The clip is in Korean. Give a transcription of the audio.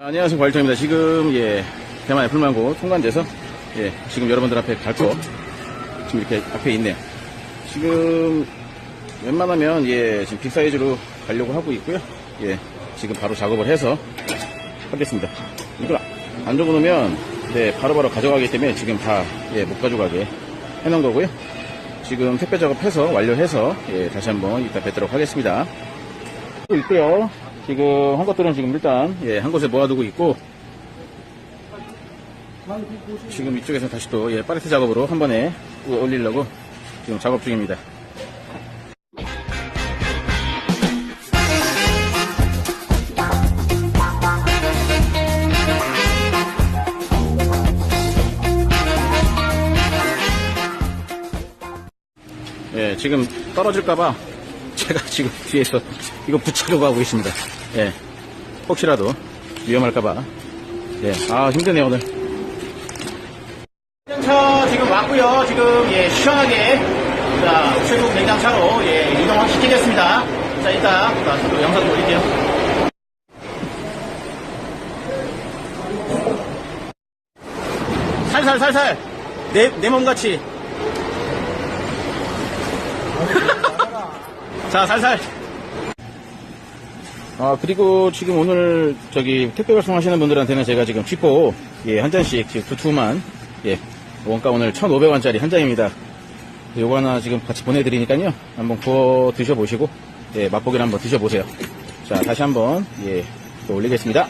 안녕하세요 관리청입니다. 지금 예 대만 애플망고 통관돼서 예 지금 여러분들 앞에 갈거 지금 이렇게 앞에 있네요. 지금 웬만하면 예 지금 빅 사이즈로 가려고 하고 있고요. 예 지금 바로 작업을 해서 하겠습니다. 이걸 안 적어놓으면 네 바로바로 가져가기 때문에 지금 다예못 가져가게 해놓은 거고요. 지금 택배 작업해서 완료해서 예 다시 한번 이따 뵙도록 하겠습니다. 또 있고요. 지금 한 것들은 지금 일단 예, 한 곳에 모아두고 있고 지금 이쪽에서 다시 또 예, 파레트 작업으로 한 번에 올리려고 지금 작업 중입니다. 예, 지금 떨어질까봐 제가 지금 뒤에서 이거 붙이려고 하고 있습니다. 예, 혹시라도 위험할까봐. 예, 아, 힘드네요, 오늘. 냉장차 지금 왔고요 지금, 예, 시원하게, 자, 최고 냉장차로, 예, 이동을 시키겠습니다. 자, 이따, 자, 저도 영상 좀 올릴게요. 살살, 살살. 내, 내 몸같이. 자, 살살. 아, 그리고 지금 오늘 저기 택배 발송하시는 분들한테는 제가 지금 쥐포, 예, 한 잔씩 지금 두툼한, 예, 원가 오늘 1,500원짜리 한 장입니다. 요거 하나 지금 같이 보내드리니까요. 한번 구워 드셔보시고, 예, 맛보기를 한번 드셔보세요. 자, 다시 한번, 예, 또 올리겠습니다.